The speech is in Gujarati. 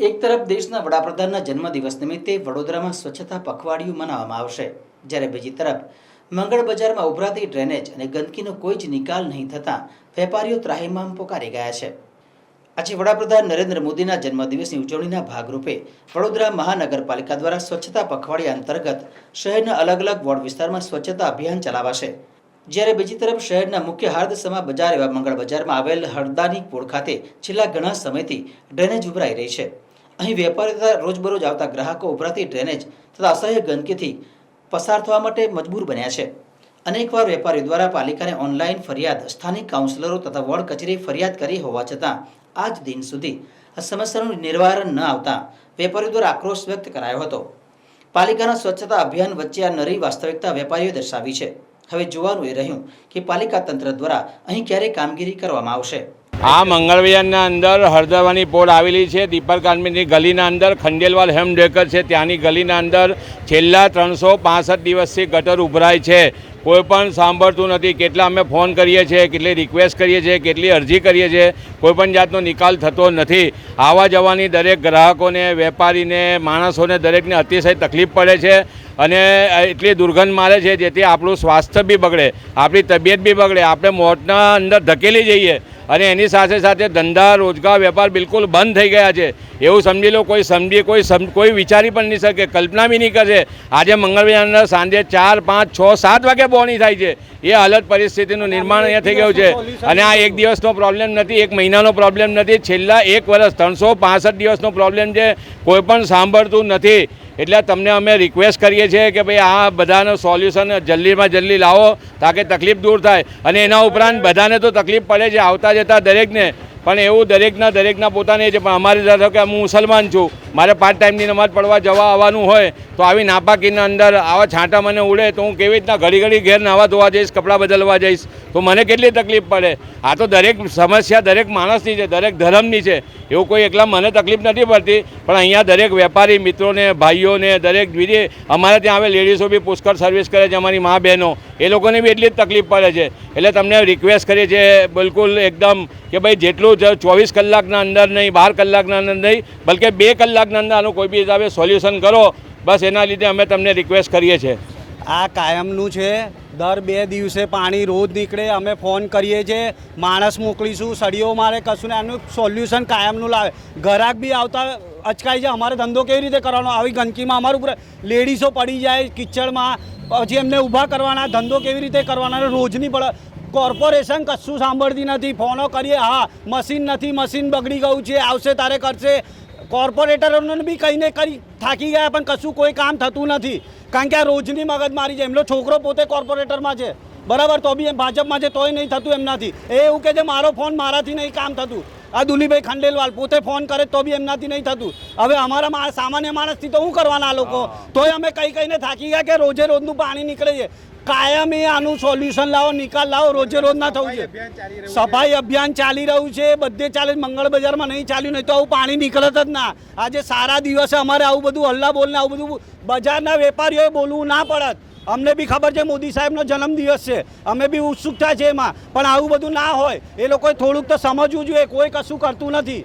એક તરફ દેશના વડાપ્રધાનના જન્મદિવસ નિમિત્તે વડોદરામાં સ્વચ્છતા પખવાડિયું મનાવવામાં આવશે. જ્યારે બીજી તરફ, મંગળ બજારમાં ઉભરાતી ડ્રેનેજ અને ગંદકીનો કોઈ જ નિકાલ નહીં થતાં વેપારીઓ ત્રાહિમામ પોકારી ગયા છે. આજે વડાપ્રધાન નરેન્દ્ર મોદીના જન્મદિવસની ઉજવણીના ભાગરૂપે વડોદરા મહાનગરપાલિકા દ્વારા સ્વચ્છતા પખવાડિયા અંતર્ગત શહેરના અલગ અલગ વોર્ડ વિસ્તારમાં સ્વચ્છતા અભિયાન ચલાવાશે. જ્યારે બીજી તરફ, શહેરના મુખ્ય હાર્દસમા બજાર એવા મંગળ બજારમાં આવેલ હળદાની પોળ ખાતે છેલ્લા ઘણા સમયથી ડ્રેનેજ ઉભરાઈ રહી છે. અહીં વેપારી તથા રોજબરોજ આવતા ગ્રાહકો ઉભરાતી ડ્રેનેજ તથા અસહ્ય ગંદકીથી પસાર થવા માટે મજબૂર બન્યા છે. અનેકવાર વેપારીઓ દ્વારા પાલિકાને ઓનલાઈન ફરિયાદ, સ્થાનિક કાઉન્સિલરો તથા વોર્ડ કચેરી ફરિયાદ કરી હોવા છતાં આજ દિન સુધી આ સમસ્યાનું નિવારણ ન આવતા વેપારીઓ દ્વારા આક્રોશ વ્યક્ત કરાયો હતો. પાલિકાના સ્વચ્છતા અભિયાન વચ્ચે આ નરી વાસ્તવિકતા વેપારીઓએ દર્શાવી છે. હવે જોવાનું એ રહ્યું કે પાલિકા તંત્ર દ્વારા અહીં ક્યારે કામગીરી કરવામાં આવશે. આ મંગળવિયારના અંદર હળદરવાની પોળ આવેલી છે. દીપક ગાર્મેન્ટની ગલીના અંદર ખંડેલવાલ હેમડેકર છે. ત્યાંની ગલીના અંદર છેલ્લા ત્રણસો પાસઠ દિવસથી ગટર ઉભરાય છે. કોઈ પણ સાંભળતું નથી. કેટલા અમે ફોન કરીએ છીએ, કેટલી રિક્વેસ્ટ કરીએ છીએ, કેટલી અરજી કરીએ છીએ, કોઈ પણ જાતનો નિકાલ થતો નથી. આવવા જવાની દરેક ગ્રાહકોને, વેપારીને, માણસોને દરેકને અતિશય તકલીફ પડે છે અને એટલી દુર્ગંધ મારે છે જેથી આપણું સ્વાસ્થ્ય બી બગડે, આપણી તબિયત બી બગડે, આપણે મોતના અંદર ધકેલી જઈએ. અને એની સાથે સાથે ધંધા, રોજગાર, વેપાર બિલકુલ બંધ થઈ ગયા છે. એવું સમજી લો, કોઈ સમજી, કોઈ કોઈ વિચારી પણ નહીં શકે, કલ્પના બી નહીં કરશે. આજે મંગળવારના સાંજે ચાર, પાંચ, છ, સાત વાગે બોની થાય છે. એ હાલત પરિસ્થિતિનું નિર્માણ અહીંયા થઈ ગયું છે. અને આ એક દિવસનો પ્રોબ્લેમ નથી, એક મહિનાનો પ્રોબ્લેમ નથી. છેલ્લા એક વર્ષ, ત્રણસો દિવસનો પ્રોબ્લેમ છે. કોઈ પણ સાંભળતું નથી. એટલે તમને અમે રિક્વેસ્ટ કરીએ છીએ કે ભાઈ આ બધાનું સોલ્યુશન જલ્દીમાં જલ્દી લાવો, તાકે તકલીફ દૂર થાય. અને એના ઉપરાંત બધાને તો તકલીફ પડે છે, આવતા જતા દરેકને. પણ એવું દરેકના દરેકના પોતાને છે, પણ અમારે ધારો કે હું મુસલમાન છું, મારે પાર્ટ ટાઈમની નમાઝ પડવા જવા આવવાનું હોય, તો આવી નાપાકીના અંદર આવા છાંટા મને ઉડે, તો હું કેવી રીતના ઘડી ઘડી ઘેર નાવા ધોવા જઈશ, કપડાં બદલવા જઈશ, તો મને કેટલી તકલીફ પડે? આ તો દરેક સમસ્યા દરેક માણસની છે, દરેક ધર્મની છે, એવું કોઈ એકલા મને તકલીફ નથી પડતી, પણ અહીંયા દરેક વેપારી મિત્રોને, ભાઈઓને, દરેક બીજે અમારે ત્યાં આવે લેડીઝો બી પુષ્કળ સર્વિસ કરે છે, અમારી મા બહેનો. એ લોકોને બી એટલી જ તકલીફ પડે છે. એટલે તમને રિક્વેસ્ટ કરીએ છીએ બિલકુલ એકદમ કે ભાઈ જેટલું ચોવીસ કલાકના અંદર નહીં, બાર કલાકના અંદર નહીં, બલકે બે કલાકના અંદર આનું કોઈ બી હિસાબે સોલ્યુશન કરો. બસ એના લીધે અમે તમને રિક્વેસ્ટ કરીએ છીએ. આ કાયમનું છે. દર બે દિવસે પાણી રોજ નીકળે, અમે ફોન કરીએ છીએ, માણસ મોકલીશું, સળીઓ મારે કશું ને એનું સોલ્યુશન કાયમનું લાવે. ઘરાક બી આવતા અચકાય છે, અમારે ધંધો કેવી રીતે કરવાનો? આવી ગંદકીમાં અમારું ઉપર લેડીઝો પડી જાય, કિચડમાં, પછી એમને ઊભા કરવાના, ધંધો કેવી રીતે કરવાના? રોજની પડે કોર્પોરેશન કશું સાંભળતી નથી, ફોનો કરીએ, હા, મશીન નથી, મશીન બગડી ગયું છે, આવશે, તારે કરશે. કોર્પોરેટરોને બી કહીને કરી થાકી ગયા પણ કશું કોઈ કામ થતું નથી. કારણ કે આ રોજની મગજમારી છે. એમનો છોકરો પોતે કોર્પોરેટરમાં છે. બરાબર તો બી એમ ભાજપમાં છે તોય નહીં થતું એમનાથી. એ એવું કે છે મારો ફોન મારાથી નહીં કામ થતું. આ દુલીભાઈ ખંડેલવાલ પોતે ફોન કરે તો બી એમનાથી નહીં થતું. હવે અમારા સામાન્ય માણસથી તો શું કરવાના આ લોકો? તોય અમે કઈ કઈને થાકી ગયા કે રોજે રોજનું પાણી નીકળે છે. કાયમી આનું સોલ્યુશન લાવો નિકાલ લાવો રોજે રોજ ના થવું છે. સફાઈ અભિયાન ચાલી રહ્યું છે બધે ચાલે મંગળ બજારમાં નહીં ચાલ્યું નહીં તો આવું પાણી નીકળત જ ના. આજે સારા દિવસે અમારે આવું બધું હલ્લા બોલને આવું બધું બજારના વેપારીઓએ બોલવું ના પડત. અમને બી ખબર છે મોદી સાહેબનો જન્મદિવસ છે. અમે બી ઉત્સુકતા છે એમાં. પણ આવું બધું ના હોય. એ લોકોએ થોડુંક તો સમજવું જોઈએ. કોઈ કશું કરતું નથી.